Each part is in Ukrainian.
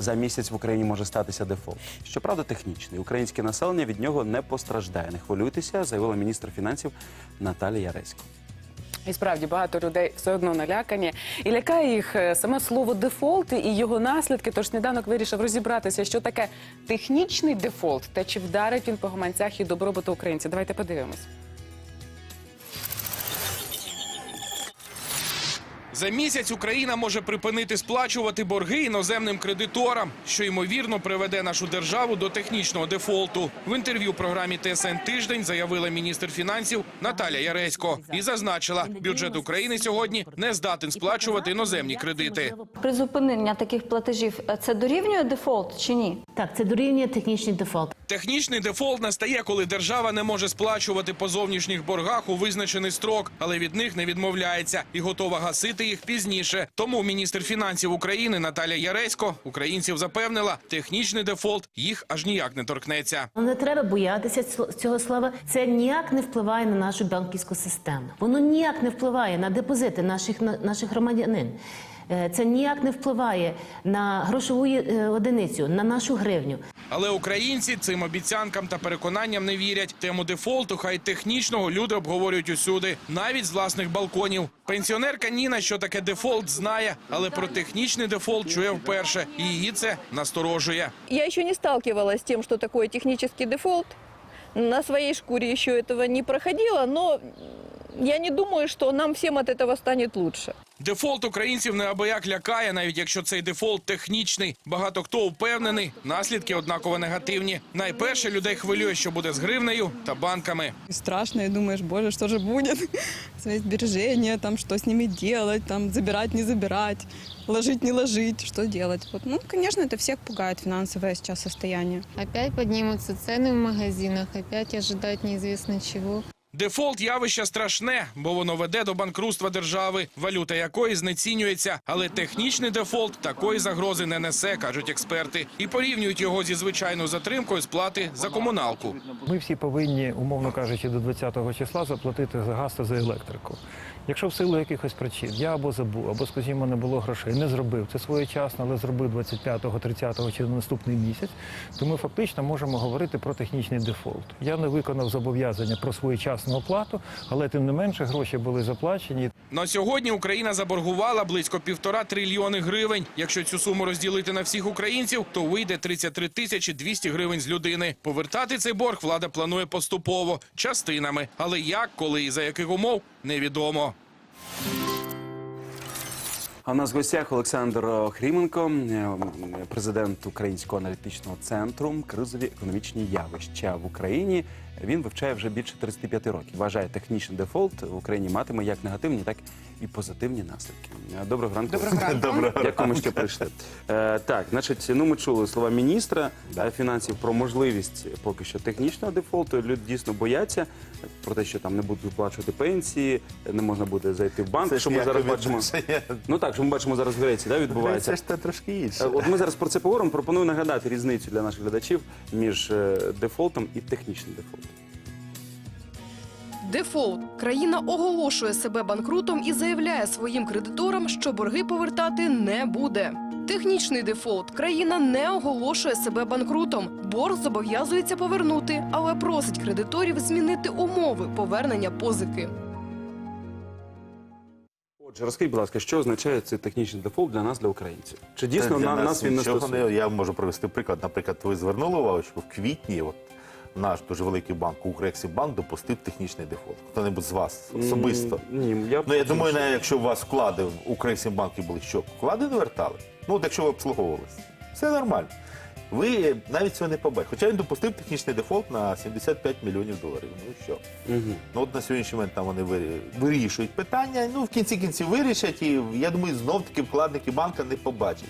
за місяць в Україні може статися дефолт. Щоправда, технічний. Українське населення від нього не постраждає. Не хвилюйтеся, заявила міністр фінансів Наталія Яресько. І справді багато людей все одно налякані. І лякає їх е, саме слово дефолт і його наслідки. Тож сніданок вирішив розібратися, що таке технічний дефолт та чи вдарить він по гаманцях і добробуту українців. Давайте подивимось. За місяць Україна може припинити сплачувати борги іноземним кредиторам, що ймовірно приведе нашу державу до технічного дефолту. В інтерв'ю програмі ТСН тиждень заявила міністр фінансів Наталя Яресько і зазначила, бюджет України сьогодні не здатен сплачувати іноземні кредити. Призупинення таких платежів це дорівнює дефолт чи ні? Так, це дорівнює технічний дефолт. Технічний дефолт настає, коли держава не може сплачувати по зовнішніх боргах у визначений строк, але від них не відмовляється і готова гасити їх пізніше. Тому міністр фінансів України Наталя Яресько українців запевнила, технічний дефолт їх аж ніяк не торкнеться. Не треба боятися цього- слова. Це ніяк не впливає на нашу банківську систему. Воно ніяк не впливає на депозити наших на- наших громадянин. Е, Це ніяк не впливає на грошову е, одиницю, на нашу гривню. Але українці цим обіцянкам та переконанням не вірять. Тему дефолту, хай технічного люди обговорюють усюди, навіть з власних балконів. Пенсіонерка Ніна, що таке дефолт, знає, але про технічний дефолт чує вперше. І її це насторожує. Я еще не сталкивалась с тем, что такое технический дефолт. На своей шкуре еще этого не проходило, но я не думаю, что нам всем от этого станет лучше. Дефолт українців неабияк лякає, навіть якщо цей дефолт технічний. Багато хто впевнений, наслідки однаково негативні. Найперше людей хвилює, що буде з гривнею та банками. И страшно, и думаешь, боже, что же будет? Свои сбережения, там, что с ними делать, там, забирать, не забирать, ложить, не ложить, что делать? Вот, ну, конечно, это всех пугает финансовое сейчас состояние. Опять поднимутся цены в магазинах, опять ожидать неизвестно чего. Дефолт явище страшне, бо воно веде до банкрутства держави, валюта якої знецінюється. Але технічний дефолт такої загрози не несе, кажуть експерти, і порівнюють його зі звичайною затримкою сплати за комуналку. Ми всі повинні, умовно кажучи, до 20-го числа заплатити за газ та за електрику. Якщо в силу якихось причин я або забув, або, скажімо, не було грошей, не зробив це своєчасно, але зробив 25-го, 30-го чи наступний місяць, то ми фактично можемо говорити про технічний дефолт. Я не виконав зобов'язання про своєчасну оплату, але тим не менше гроші були заплачені. На сьогодні Україна заборгувала близько півтора трильйони гривень. Якщо цю суму розділити на всіх українців, то вийде 33 тисячі 200 гривень з людини. Повертати цей борг влада планує поступово, частинами. Але як, коли і за яких умов невідомо. А у нас в гостях Олександр Хріменко, е, президент Українського аналітичного центру кризові економічні явища в Україні. Він вивчає вже більше 35 років. Вважає, технічний дефолт в Україні матиме як негативні, так і позитивні наслідки. Е, Доброго ранку. Доброго ранку. Дякуємо, що прийшли. Е, так, значить, ну ми чули слова міністра е, фінансів про можливість поки що технічного дефолту. Люди дійсно бояться про те, що там не будуть виплачувати пенсії, не можна буде зайти в банк. Це що ми зараз ви бачимо. відносите? Ну так, що ми бачимо зараз в Греції, да, відбувається. Це ж те трошки Е, інше. От ми зараз про це поговоримо. Пропоную нагадати різницю для наших глядачів між е, дефолтом і технічним дефолтом. Дефолт. Країна оголошує себе банкрутом і заявляє своїм кредиторам, що борги повертати не буде. Технічний дефолт. Країна не оголошує себе банкрутом. Борг зобов'язується повернути, але просить кредиторів змінити умови повернення позики. Отже, розкажіть, будь ласка, що означає цей технічний дефолт для нас, для українців? Чи дійсно Для на нас він не нічого стосується? Я можу привести приклад. Наприклад, ви звернули увагу, що в квітні от, наш дуже великий банк, Укрексібанк, допустив технічний дефолт. Хто-небудь з вас особисто? Ні, я Ну, я думаю, навіть якщо у вас вклади в Укрексімбанку були, що вклади не вертали? Ну, от якщо ви обслуговувалися, все нормально. Ви навіть цього не побачите. Хоча він допустив технічний дефолт на 75 мільйонів доларів. Ну що? Ну от на сьогоднішній момент там вони вирішують питання. Ну в кінці кінці вирішать, і я думаю, знов таки вкладники банка не побачать.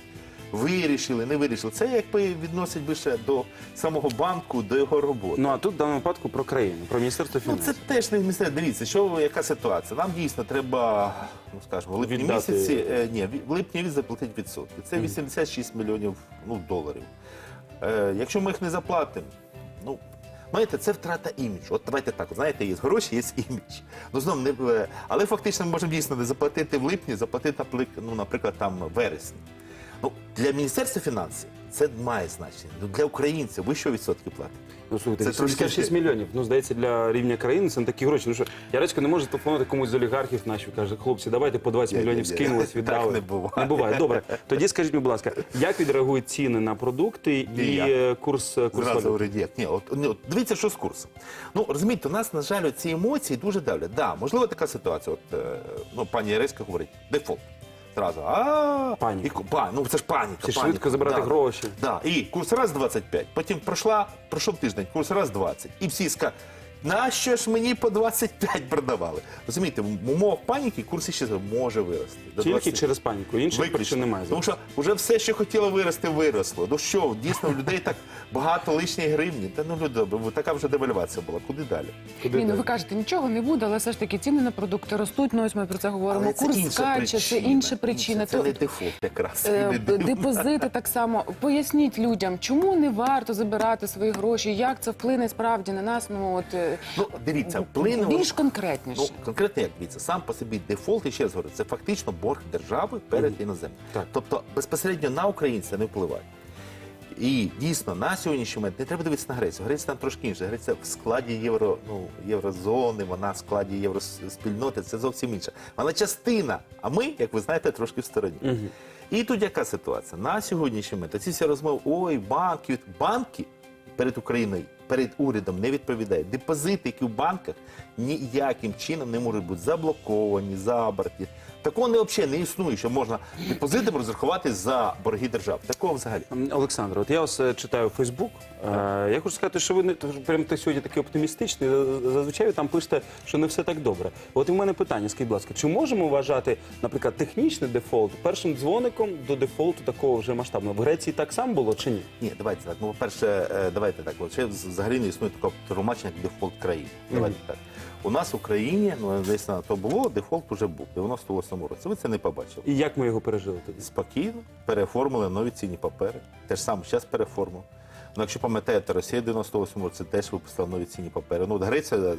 Вирішили, не вирішили. Це якби відносить більше до самого банку, до його роботи. Ну а тут в даному випадку про країну, про міністерство Ну, фінансів. це теж не місце. Дивіться, що яка ситуація. Нам дійсно треба, ну скажімо, в липні Віддати- місяці. Е, ні, в липні він заплатить відсотки. Це 86 мільйонів ну, доларів. Е, якщо ми їх не заплатимо, ну. Знаєте, це втрата іміджу. От давайте так, знаєте, є гроші, є імідж. Ну знов не е, але фактично ми можемо дійсно не заплатити в липні, заплатити ну, наприклад, там в вересні. Ну, для Міністерства фінансів це має значення. Ну, для українців ви що відсотки платите? Ну, слухайте, Це це 86 мільйонів. Ну, здається, для рівня країни це не такі гроші. Ну що, Яrecька не може телефонувати комусь з олігархів наших, каже, хлопці, давайте по 20 мільйонів ні, ні. скинулись, Так не буває. Не буває. Добре. Тоді скажіть мені, будь ласка, як відреагують ціни на продукти і е, курс, курс Зразу валюти? говорить, як. Ні, от, ні, от дивіться, що з курсом. Ну, розумієте, у нас, на жаль, ці емоції дуже давлять. Да, можливо, така ситуація. От, е, ну, пані Яреська говорить, дефолт. Зразу, а Паніка. І, па, ну це ж паніка. Паніка. швидко забирати да. гроші. Да. І курс раз 25, потім пройшла, пройшов тиждень, курс раз 20. І всі скажуть, нащо ж мені по 25 продавали? Розумієте, в умовах паніки курс ще може вирости. До Тільки 20. через паніку. Інших Виключно. причин немає. Тому що вже все, що хотіло вирости, виросло. Ну що, дійсно, в людей так багато лишньої гривні. Та ну люди, така вже девальвація була. Куди далі? Куди Ні, ну ви кажете, нічого не буде, але все ж таки ціни на продукти ростуть. Ну ось ми про це говоримо. Але це Курс інша скаче, це причина. інша причина. Це, не дефолт якраз. Е. Депозити так само. Поясніть людям, чому не варто забирати свої гроші, як це вплине справді на нас. Ну от е, Ну, дивіться, вплине більш конкретніше. Ну, конкретно як дивіться, сам по собі дефолт, і ще раз говорю, це фактично борг держави перед іноземним. Так. Тобто безпосередньо на українця не впливає. І дійсно на сьогоднішній момент не треба дивитися на Грецію. Греція там трошки інше. Греція в складі євро, ну, єврозони, вона в складі євроспільноти, це зовсім інше. Вона частина, а ми, як ви знаєте, трошки в стороні. І тут яка ситуація? На сьогоднішній момент ці всі розмови, ой, банки, банки перед Україною, перед урядом не відповідають. Депозити, які в банках ніяким чином не можуть бути заблоковані, забрані. Такого не взагалі не існує, що можна депозитом розрахувати за борги держави. Такого взагалі. Олександр, от я ось е, читаю Фейсбук. Е, я хочу сказати, що ви не прям ти сьогодні такий оптимістичний. Зазвичай ви там пишете, що не все так добре. От і в мене питання, скажіть, будь ласка, чи можемо вважати, наприклад, технічний дефолт першим дзвоником до дефолту такого вже масштабного? В Греції так само було чи ні? Ні, давайте так. Ну, по-перше, е, давайте так. От ще взагалі не існує такого тлумачення, як дефолт країни. Давайте так. У нас в Україні, ну десь на то було, дефолт вже був в 98-му році. Ви це не побачили. І як ми його пережили тоді? Спокійно переформили нові цінні папери. Те ж саме зараз переформив. Ну, якщо пам'ятаєте, Росія в 98 році теж випустила нові цінні папери. Ну, от Греція,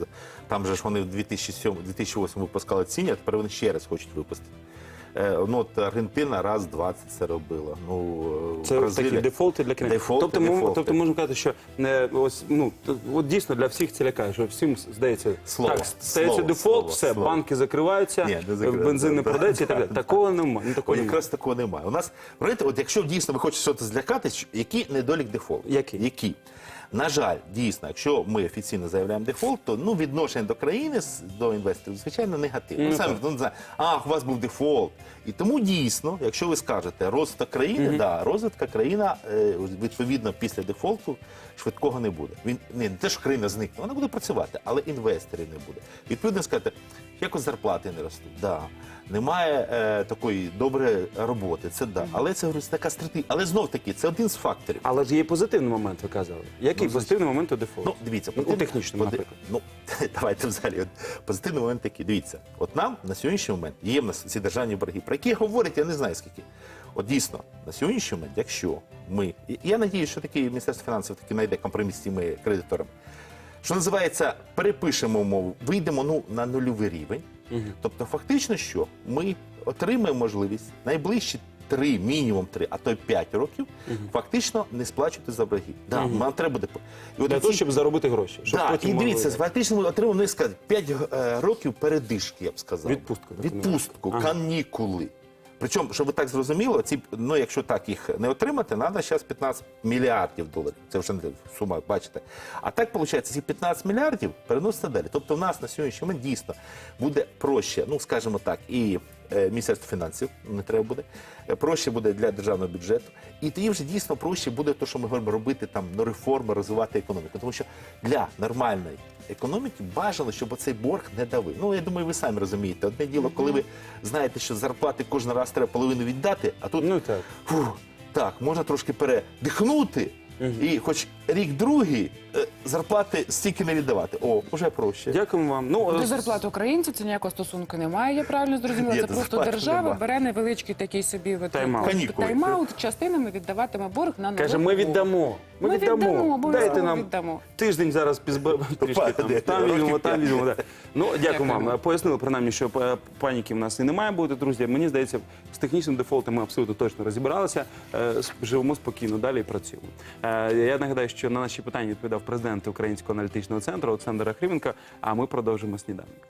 там же ж вони в 2007, 2008 випускали ціні, а тепер вони ще раз хочуть випустити. Е, ну, от Аргентина раз 20 це робила. Ну, е, Це Бразилія- такі дефолти для країни. Дефолти, тобто, ми, дефолти. тобто можемо казати, що не ось ну т- от дійсно для всіх це лякає, що всім здається, Слово, так стається слово, дефолт, слово, все, слово. банки закриваються, Ні, не закриваються. бензин не Да, продається і так далі. Такого немає. Ну, такого немає. якраз такого немає. У нас, знаєте, от якщо дійсно ви хочете щось злякати, що- який недолік дефолту? Який? Які? На жаль, дійсно, якщо ми офіційно заявляємо дефолт, то ну, відношення до країни, до інвесторів, звичайно, негативне. Ну, Ну, ну, не знаю, а, у вас був дефолт. І тому дійсно, якщо ви скажете розвиток країни, да, розвитка країна, е, відповідно, після дефолту швидкого не буде. Він не, не те, що країна зникне, вона буде працювати, але інвесторів не буде. Відповідно, скажете, якось зарплати не ростуть. Да. Немає е, такої доброї роботи, це да. Але це говорю, така стратегія. Але знов таки, це один з факторів. Але ж є позитивний момент, ви казали. Який Ну, позитивний момент у дефолту? Ну, дивіться, Ну, у пози- технічному, пози- наприклад. Ну, давайте взагалі. От, позитивний момент такий. Дивіться, от нам на сьогоднішній момент є в нас ці державні борги, про які говорять, я не знаю скільки. От дійсно, на сьогоднішній момент, якщо ми, і я надію, що таки Міністерство фінансів таки знайде компроміс з цими кредиторами, що називається, перепишемо умову, вийдемо ну, на нульовий рівень. Тобто, фактично, що ми отримаємо можливість найближчі три, мінімум три, а то й п'ять років, фактично не сплачувати за борги. Да, Нам треба буде. І Для того, щоб заробити гроші. Щоб так, потім і могли- дивіться, фактично ми отримали, ну, сказати, 5 років передишки, я б сказав. Відпустку, Відпустку, Ага. канікули. Причому, щоб ви так зрозуміли, ці, ну, якщо так їх не отримати, треба зараз 15 мільярдів доларів. Це вже сума, бачите. А так, виходить, ці 15 мільярдів переноситься далі. Тобто в нас на сьогоднішній момент дійсно буде проще, ну, скажімо так, і Міністерство фінансів не треба буде, е, проще буде для державного бюджету. І тоді вже дійсно проще буде те, що ми говоримо, робити там ну, реформи, розвивати економіку. Тому що для нормальної економіки бажано, щоб оцей борг не давив. Ну, я думаю, ви самі розумієте. Одне діло, коли ви знаєте, що зарплати кожен раз треба половину віддати, а тут Ну так. фух, так, можна трошки передихнути, І хоч рік другий е, зарплати стільки не віддавати. О, вже проще. Дякуємо вам. Ну, До е, зарплати українців це ніякого стосунку немає. Я правильно зрозуміла. Ні, Це до просто зарплати держава нема. бере невеличкий такий собі от, Тайм-аут. Канікули. тайм-аут, частинами віддаватиме борг на Каже, ми віддамо. Ми, Ми віддамо. віддамо, обов'язково Дайте нам віддамо. тиждень зараз пізб... трішки там. Падає, Там років там п'ять. візьмемо. да. Ну, дякую вам. Пояснили принаймні, що е, паніки в нас і не має бути, друзі. Мені здається, з технічним дефолтом ми абсолютно точно розібралися. Е, с- Живемо спокійно далі і працюємо. Е, Я нагадаю, що на наші питання відповідав президент Українського аналітичного центру Олександр Хріменко, а ми продовжимо сніданок.